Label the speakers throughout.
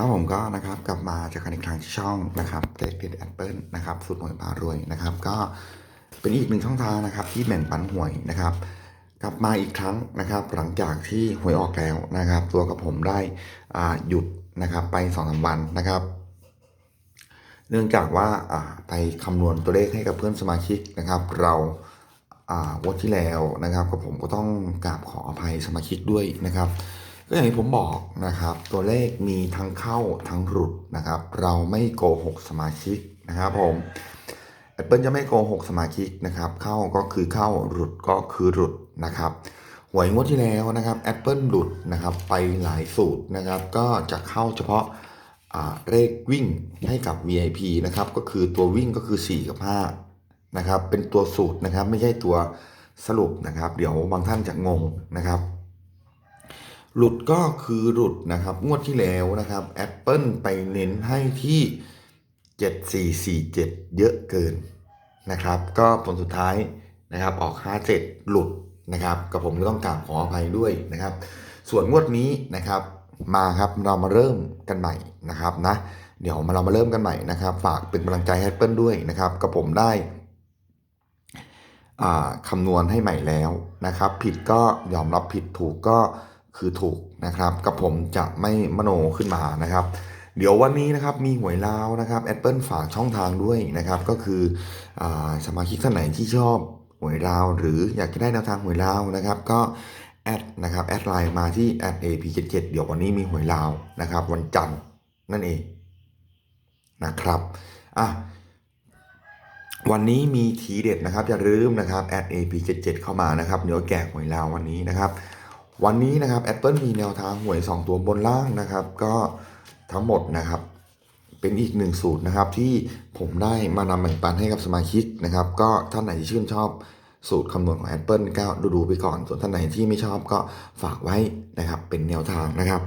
Speaker 1: ครับผมก็นะครับกลับมาจอกันอีกครั้งที่ช่องนะครับเด็กเด็ดแอปเปิลนะครับสุดหวยพารวยนะครับ ก็เป็นอีกหนึ่งช่องทางนะครับ ที่แบ่งปันหวยนะครับ กลับมาอีกครั้งนะครับ หลังจากที่หวยออกแล้วนะครับ ตัวกับผมได้อ่าหยุดนะครับ ไปสองสามวันนะครับ เนื่องจากว่าอ่าไปคำนวณตัวเลขให้กับเพื่อนสมาชิกนะครับ เราอ่าวันที่แล้วนะครับกับผมก็ต้องกราบขออภัยสมาชิกด้วยนะครับ ก็อย่างที่ผมบอกนะครับ ตัวเลขมีทั้งเข้าทั้งหลุดนะครับ เราไม่โกหกสมาชิกนะครับผม Apple จะไม่โกหกสมาชิกนะครับ เข้าก็คือเข้าหลุดก็คือหลุดนะครับหวยงวดที่แล้วนะครับ Apple หลุดนะครับไปหลายสูตรนะครับ ก็จะเข้าเฉพาะเลขวิ่งให้กับ VIP นะครับ ก็คือตัววิ่งก็คือ 4 กับ 5 นะครับ เป็นตัวสูตรนะครับ ไม่ใช่ตัวสรุปนะครับ เดี๋ยวบางท่านจะงงนะครับ หลุดก็คือหลุดนะครับ งวดที่แล้วนะครับ Apple ไปเน้นให้ที่ 7447 เยอะเกินนะครับ ก็ผลสุดท้ายนะครับออก 57 หลุดนะครับกับผมก็ต้องกราบขออภัยด้วยนะครับ ส่วนงวดนี้นะครับมาครับเรามาเริ่มกันใหม่นะครับนะเดี๋ยวมาเรามาเริ่มกันใหม่นะครับ ฝากเป็นกำลังใจให้ Apple ด้วยนะครับกับผมได้คำนวณให้ใหม่แล้วนะครับ ผิดก็ยอมรับผิดถูกก็ คือถูกนะครับ กับผมจะไม่มโนขึ้นมานะครับ เดี๋ยววันนี้นะครับมีหวยลาวนะครับ Apple ฝากช่องทางด้วยนะครับ ก็คืออสมาชิกท่านไหนที่ชอบหวยลาว หรืออยากจะได้แนวทางหวยลาวนะครับ ก็แอดนะครับแอดไลน์มาที่แอด @ap77 เดี๋ยววันนี้มีหวยลาวนะครับ วันจันทร์นั่นเองนะครับอะวันนี้มีทีเด็ดนะครับอย่าลืมนะครับแอด @ap77 เข้ามานะครับเดี๋ยวแจกหวยลาววันนี้นะครับ วันนี้นะครับ Apple มีแนวทางหวย 2 ตัวบนล่างนะครับ ก็ทั้งหมดนะครับ เป็นอีกหนึ่งสูตรนะครับ ที่ผมได้มานำแบ่งปันให้กับสมาชิกนะครับ ก็ท่านไหนที่ชื่นชอบสูตรคำนวณของ Apple ก็ดูดูๆไปก่อน ส่วนท่านไหนที่ไม่ชอบก็ฝากไว้นะครับ เป็นแนวทางนะครับ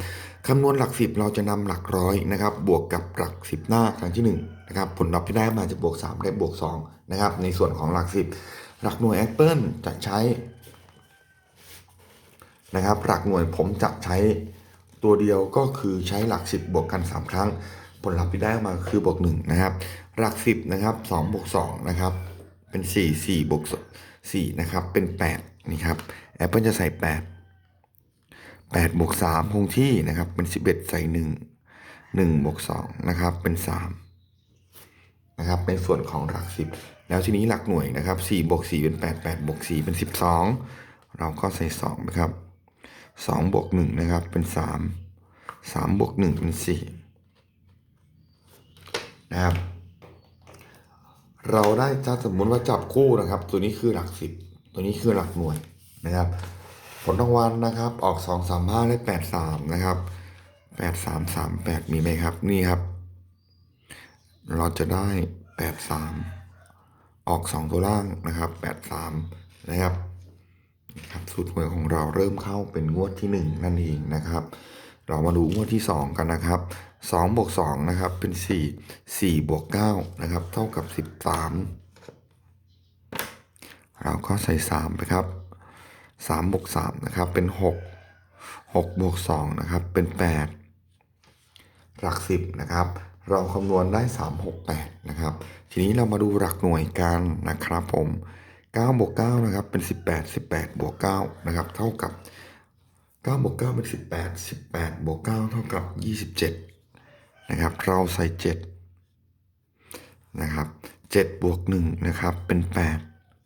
Speaker 1: คำนวณหลักสิบเราจะนำหลักร้อยนะครับ บวกกับหลักสิบหน้าครั้งที่หนึ่งนะครับผลลัพธ์ที่ได้มาจะบวก 3 และบวก2นะครับในส่วนของหลักสิบหลักหน่วย Apple จะใช้ นะครับ หลักหน่วยผมจะใช้ตัวเดียวก็คือใช้หลัก 10 บวกกัน 3 ครั้ง ผลลัพธ์ที่ได้ออกมาคือบวก1นะครับ หลัก 10นะครับ2บวก2นะครับเป็น 4 4บวก4นะครับเป็น 8 นี่ครับ Apple จะใส่ 8 8บวก3คงที่นะครับเป็น 11 ใส่ 1 1บวก2นะครับเป็น 3 นะครับในส่วนของหลัก 10 แล้วทีนี้หลักหน่วยนะครับ4บวก4เป็น 8 8บวก4เป็น 12 เราก็ใส่2นะครับ 2บวก1นะครับ เป็น 3 3บวก1เป็น 4 นะครับ เราได้ถ้าสมมุติว่าจับคู่นะครับ ตัวนี้คือหลัก 10 ตัวนี้คือหลักหน่วยนะครับ ผลรางวัลนะครับ ออก 2 3 5และ8 3 นะครับ 8 3 3 8 มีไหมครับ นี่ครับ เราจะได้ 8 3 ออก 2 ตัวล่างนะครับ 8 3 นะครับ ครับสูตรหวยของเราเริ่มเข้าเป็นงวดที่ 1 นั่นเองนะครับ เรามาดูงวดที่ 2 กันนะครับ2บวก2นะครับเป็น 4 4บวก9นะครับเท่ากับ 13 เราก็ใส่ 3 ไปครับ3บวก3นะครับเป็น 6 6บวก2นะครับเป็น 8 หลัก 10นะครับเราคำนวณได้ 3 6 8นะครับทีนี้เรามาดูหลักหน่วยกันนะครับผม 9บวก9นะครับเป็น 18 18บวก9นะครับเท่ากับ9บวก9เป็น 18 18บวก9เท่ากับ 27นะครับเราใส่ 7 นะครับ 7 บวก1นะครับเป็น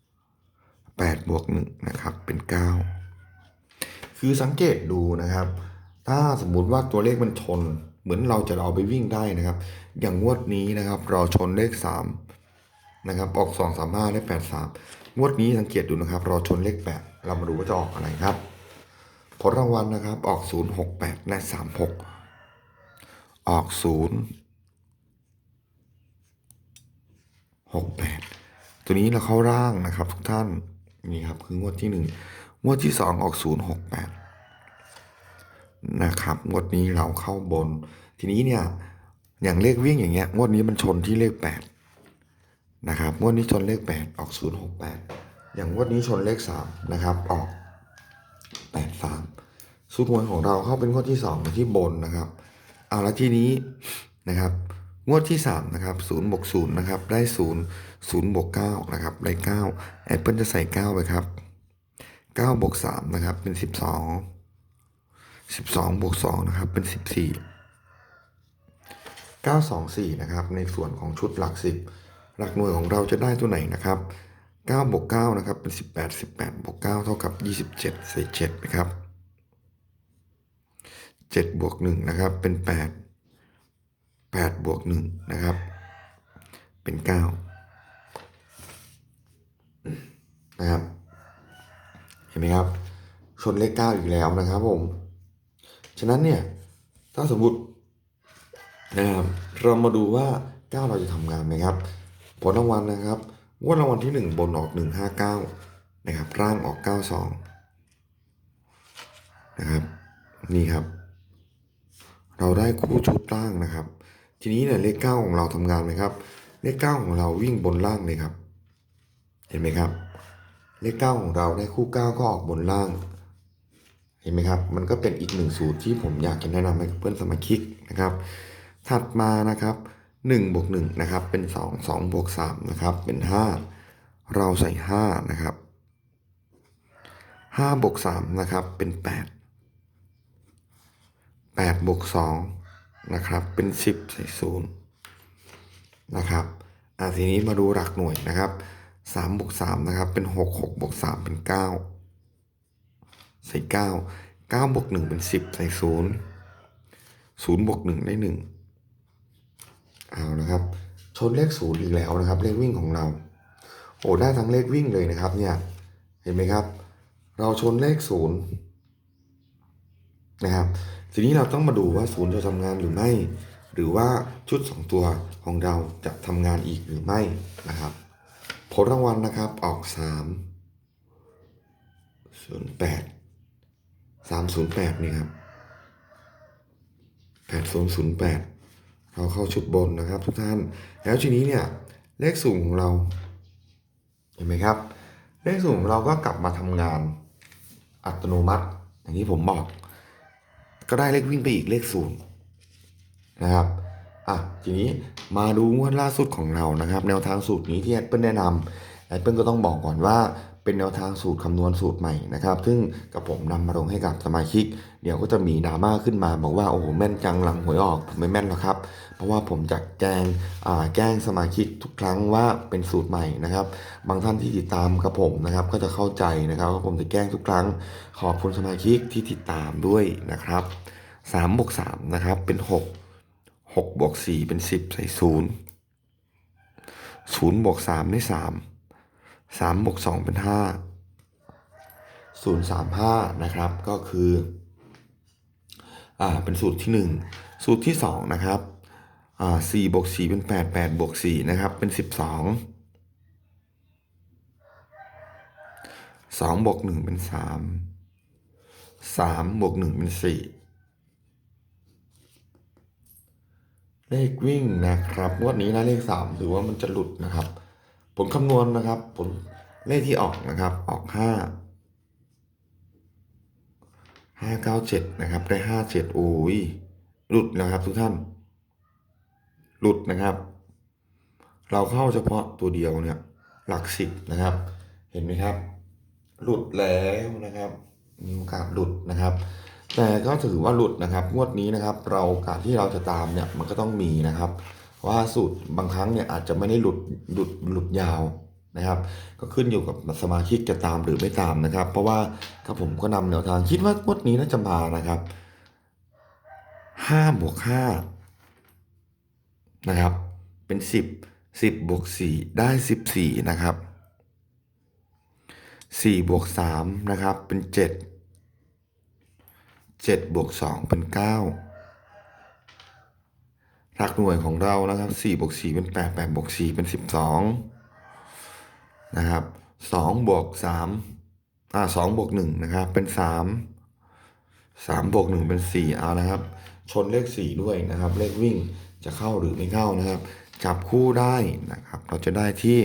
Speaker 1: 8 8บวก1นะครับเป็น 9 คือสังเกตดูนะครับ ถ้าสมมุติว่าตัวเลขมันชน เหมือนเราจะเอาไปวิ่งได้นะครับ อย่างงวดนี้นะครับเราชนเลข 3นะครับออก 2 3 5และ8 3 งวดนี้สังเกตดูนะครับราชนเลข8เรามาดูว่าจะออกอะไรครับ ผลรางวัลนะครับ ออก0 6 8แปดและ3 6ออก0 6 8ตัวนี้เราเข้าร่างนะครับทุกท่านนี่ครับคืองวดที่1งวดที่2ออก0 6 8นะครับงวดนี้เราเข้าบน ทีนี้เนี่ยอย่างเลขวิ่งอย่างเงี้ยงวดนี้มันชนที่เลข8 นะครับงวดนี้ชนเลข 8 ออก 0 6 8 อย่างงวดนี้ชนเลข 3 นะครับออก 8 3สูตรหวยของเราเข้าเป็นงวดที่2ที่บนนะครับเอาละทีนี้นะครับงวดที่ 3 นะครับ0บวก0นะครับได้ 0 0บวก9นะครับได้9 Apple จะใส่ 9 ไปครับ9บวก3นะครับเป็น 12 12บวก2นะครับเป็น 14 924 นะครับในส่วนของชุดหลัก 10 หลักหน่วยของเราจะได้ตัวไหนนะครับ9บวก9นะครับเป็น 18 18บวก9เท่ากับ 27ใส่7นะครับ7บวก1นะครับเป็น 8 8บวก1นะครับเป็น 9 นะครับ เห็นไหมครับ ชนเลข 9 อีกแล้วนะครับผม ฉะนั้นเนี่ย ถ้าสมมตินะครับเรามาดูว่า 9 เราจะทำงานไหมครับ ผลรางวัลนะครับงวดรางวัลที่ 1 บนออก 159 นะครับ ร่างออก 92 นะครับ นี่ครับ เราได้คู่ชุดล่างนะครับ ทีนี้เนี่ยเลข 9 ของเราทำงานไหมครับ เลข 9 ของเราวิ่งบนล่างเลยครับ เห็นไหมครับ เลข 9 ของเราได้คู่ 9 ก็ออกบนล่าง เห็นไหมครับ มันก็เป็นอีกหนึ่งสูตรที่ผมอยากจะแนะนำให้เพื่อนสมาชิกนะครับ ถัดมานะครับ 1บวก1นะครับเป็น 2 2บวก3นะครับเป็น 5 เราใส่ 5 นะครับ5บวก3นะครับเป็น 8 8บวก2นะครับเป็น 10 ใส่0นะครับอะทีนี้มาดูหลักหน่วยนะครับ3บวก3นะครับเป็น 6 6บวก3เป็น 9 ใส่ 9 9บวก1เป็น 10 ใส่ 0 0บวก1ได้ 1 เอานะครับ ชนเลขศูนย์อีกแล้วนะครับ เลขวิ่งของเรา โอ้ได้ทั้งเลขวิ่งเลยนะครับ เนี่ย เห็นไหมครับ เราชนเลขศูนย์นะครับ ทีนี้เราต้องมาดูว่าศูนย์จะทำงานหรือไม่ หรือว่าชุด 2 ตัวของเราจะทำงานอีกหรือไม่นะครับ ผลรางวัลนะครับออก 3 0 8 308 นี่ครับ 8008 เราเข้าชุดบนนะครับ ทุกท่าน แล้วทีนี้เนี่ยเลขสูงของเรา เห็นไหมครับ เลขสูงของเราก็กลับมาทำงานอัตโนมัติ อย่างที่ผมบอก ก็ได้เลขวิ่งไปอีกเลขศูนย์นะครับอะทีนี้มาดูงวดล่าสุดของเรานะครับ แนวทางสูตรนี้ที่แอดเปิลแนะนำแอดเปิลก็ต้องบอกก่อนว่าเป็นแนวทางสูตรคำนวณสูตรใหม่นะครับ ซึ่งกับผมนำมาลงให้กับสมาชิก เดี๋ยวก็จะมีดราม่าขึ้นมาบอกว่าโอ้โหแม่นจังหลังหวยออกผมไม่แม่นหรอกครับ เพราะว่าผมจะแจ้งแกล้งสมาชิกทุกครั้งว่าเป็นสูตรใหม่นะครับ บางท่านที่ติดตามกับผมนะครับ ก็จะเข้าใจนะครับว่าผมจะแกล้งทุกครั้ง ขอบคุณสมาชิกที่ติดตามด้วยนะครับ3บวก3นะครับเป็น 6 6บวก4เป็น 10 ใส่ 0 0บวก3ได้ 3 3บวก2เป็น 5 0 3 5 นะครับ ก็คือ อ่า เป็นสูตรที่ 1 สูตรที่ 2 นะครับ อ่า4บวก4เป็น8 8บวก4นะครับ เป็น12 2บวก1เป็น3 3บวก1เป็น4เลขวิ่งนะครับงวดนี้นะเลข3ถือว่ามันจะหลุดนะครับ ผลคำนวณนะครับ ผลเลขที่ออกนะครับ ออก5 5 9 7นะครับ ได้5 7โอ้ยหลุดนะครับทุกท่าน หลุดนะครับ เราเข้าเฉพาะตัวเดียวเนี่ยหลักสิบนะครับ เห็นไหมครับ หลุดแล้วนะครับ มีโอกาสหลุดนะครับ แต่ก็ถือว่าหลุดนะครับงวดนี้นะครับ เราการที่เราจะตามเนี่ยมันก็ต้องมีนะครับ ว่าสูตรบางครั้งเนี่ยอาจจะไม่ได้หลุดหลุดหลุดยาวนะครับ ก็ขึ้นอยู่กับสมาชิกจะตามหรือไม่ตามนะครับ เพราะว่าถ้าผมก็นำแนวทางคิดว่างวดนี้น่าจะมานะครับห้าบวกห้า นะครับ เป็นสิบสิบบวกสี่ได้สิบสี่นะครับสี่บวกสามนะครับ เป็นเจ็ดเจ็ดบวกสองเป็นเก้าหลักหน่วยของเรานะครับสี่บวกสี่เป็นแปดแปดบวกสี่เป็นสิบสองนะครับสองบวกสามอ่าสองบวกหนึ่งนะครับ เป็นสามสามบวกหนึ่งเป็นสี่เอานะครับ ชนเลขสี่ด้วยนะครับ เลขวิ่ง จะเข้าหรือไม่เข้านะครับ จับคู่ได้นะครับ เราจะได้ที่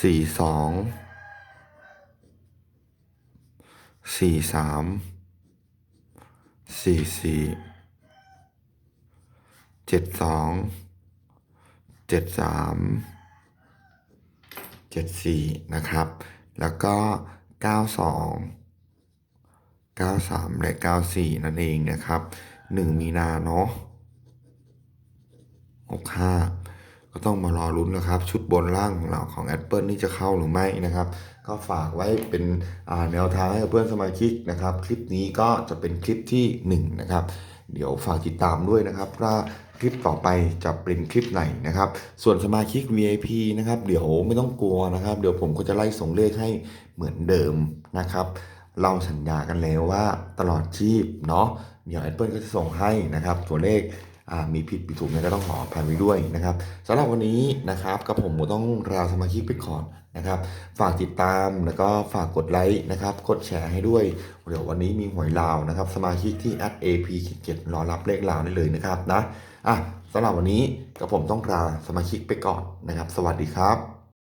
Speaker 1: สี่สองสี่สามสี่สี่เจ็ดสองเจ็ดสามเจ็ดสี่นะครับ แล้วก็เก้าสองเก้าสามและเก้าสี่นั่นเองนะครับ หนึ่งมีนาเนาะหกห้าก็ต้องมารอลุ้นนะครับ ชุดบนล่างของเราของ Apple นี่จะเข้าหรือไม่นะครับ ก็ฝากไว้เป็นแนวทางให้กับเพื่อนสมาชิกนะครับ คลิปนี้ก็จะเป็นคลิปที่ 1 นะครับ เดี๋ยวฝากติดตามด้วยนะครับว่าคลิปต่อไปจะเป็นคลิปไหนนะครับ ส่วนสมาชิก VIP นะครับ เดี๋ยวไม่ต้องกลัวนะครับ เดี๋ยวผมก็จะไล่ส่งเลขให้เหมือนเดิมนะครับ เราสัญญากันแล้วว่าตลอดชีพเนาะ เดี๋ยว Apple ก็จะส่งให้นะครับตัวเลขมีผิดมีถูกเนี่ยก็ต้องขออภัยไว้ด้วยนะครับสำหรับวันนี้นะครับกับผมก็ต้องลาสมาชิกไปก่อนนะครับ ฝากติดตามแล้วก็ฝากกดไลค์นะครับ กดแชร์ให้ด้วย เดี๋ยววันนี้มีหวยลาวนะครับ สมาชิกที่ @ap 7รอรับเลขลาวได้เลยนะครับนะอะสำหรับวันนี้กับผมต้องลาสมาชิกไปก่อนนะครับ สวัสดีครับ